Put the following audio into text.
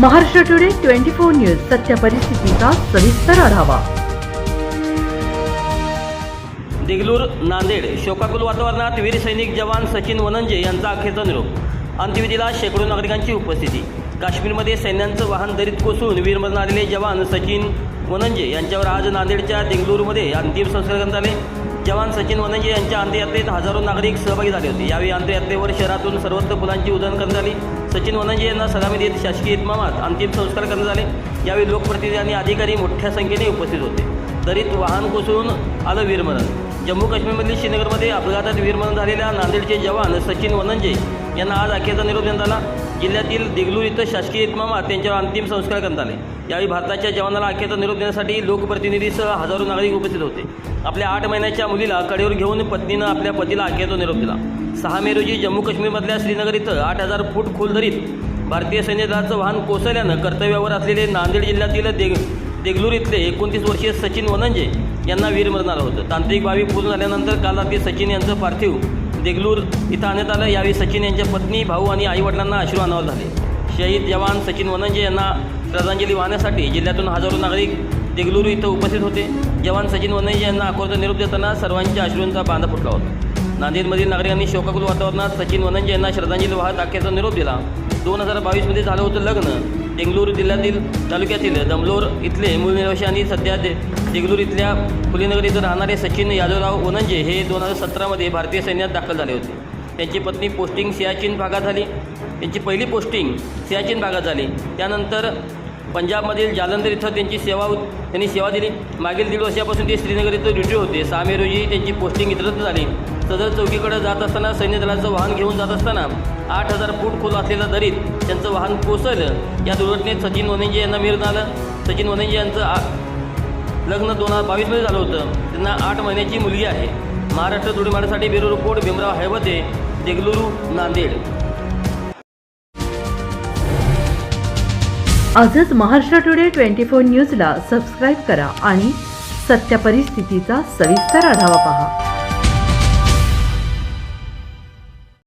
Maharashtra today twenty four news सत्य परिस्थितीचा सविस्तर आढावा. देगलूर नांदेड शोकाकुल वातावरणात वीर सैनिक जवान सचिन वनंजे यांचा अखेरचा निरोप. अंत्यविधीला शेकडो नागरिकांची उपस्थिती. काश्मीरमध्ये सैन्यांचं वाहन दरीत कोसळून वीरमरण आलेले जवान सचिन वनंजे यांच्यावर आज नांदेडच्या देगलूरमध्ये अंतिम संस्कार करण्यात आले. जवान सचिन वनजे यांच्या अंत्ययात्रेत हजारो नागरिक सहभागी झाले होते. यावेळी अंत्ययात्रेवर शहरातून सर्वत्र फुलांची उधळण करण्यात आली सचिन वनजे यांना सलामी देत शासकीय इतमामात अंतिम संस्कार करण्यात आले यावेळी लोकप्रतिनिधी आणि अधिकारी मोठ्या संख्येने उपस्थित होते. दरीत वाहन कोसळून आलं वीरमरण. जम्मू काश्मीरमधील श्रीनगरमध्ये अपघातात वीरमरण झालेल्या नांदेडचे जवान सचिन वनंजे यांना आज अखेरचा निरोप देण्यात आला. जिल्ह्यातील दिगलूर इथं शासकीय इतमामात त्यांच्यावर अंतिम संस्कार करण्यात आले. यावेळी भारताच्या जवानाला अखेरचा निरोप देण्यासाठी लोकप्रतिनिधीसह हजारो नागरिक उपस्थित होते. आपल्या आठ महिन्याच्या मुलीला कडेवर घेऊन पत्नीनं आपल्या पतीला अखेरचा निरोप दिला. सहा मे रोजी जम्मू काश्मीरमधल्या श्रीनगर इथं आठ हजार फूट खोल धरीत भारतीय सैन्य दलाचं वाहन कोसळल्यानं कर्तव्यावर असलेले नांदेड जिल्ह्यातील देग देगलूर इथले एकोणतीस वर्षीय सचिन वनंजे यांना वीरमरण आलं होतं. तांत्रिक बाबी पूर्ण झाल्यानंतर काल रात्री सचिन यांचं पार्थिव देगलूर इथं आणण्यात आलं. यावेळी सचिन यांच्या पत्नी भाऊ आणि आईवडिलांना अश्रू अनावर झाले. शहीद जवान सचिन वनंजे यांना श्रद्धांजली वाहण्यासाठी जिल्ह्यातून हजारो नागरिक देगलूर इथं उपस्थित होते. जवान सचिन वनंजे यांना अकोरचा निरोप देताना सर्वांच्या अश्रूंचा बांधा फुटला होता. नांदेडमधील नागरिकांनी शोकाकुल वातावरणात सचिन वनंजे यांना श्रद्धांजली वाहत अखेरचा निरोप दिला. दोन हजार बावीसमध्ये झालं होतं लग्न. देंगलूर जिल्ह्यातील तालुक्यातील दमलोर इथले मूळ निवासी आणि सध्या दे देगलूर इथल्या फुलेनगर इथं राहणारे सचिन यादवराव ओनंजे हे दोन हजार सतरामध्ये भारतीय सैन्यात दाखल झाले होते. त्यांची पत्नी पोस्टिंग सियाचीन भागात झाली. त्यांची पहिली पोस्टिंग सियाचीन भागात झाली. त्यानंतर पंजाबमधील जालंधर इथं त्यांची सेवा त्यांनी सेवा दिली. मागील दीड वर्षापासून ते श्रीनगर इथं ड्युटी होते. सहा मे रोजी त्यांची पोस्टिंग इतरत्र झाली. सदर चौकीकडे जात असताना सैन्य दलाचं वाहन घेऊन जात असताना आठ हजार फूट खोल असलेल्या दरीत त्यांचं वाहन कोसळलं. या दुर्घटनेत सचिन वनेंजे यांना मिळून आलं. सचिन वनेंजे यांचं आ लग्न दोन हजार बावीसमध्ये झालं होतं. त्यांना आठ महिन्याची मुलगी आहे. महाराष्ट्र तुडीमाडीसाठी ब्युरो रिपोर्ट भीमराव हैवते देगलुरू नांदेड. आजच महाराष्ट्र टुडे ट्वेंटी फोर न्यूजला सबस्क्राईब करा आणि सत्य परिस्थितीचा सविस्तर आढावा पहा.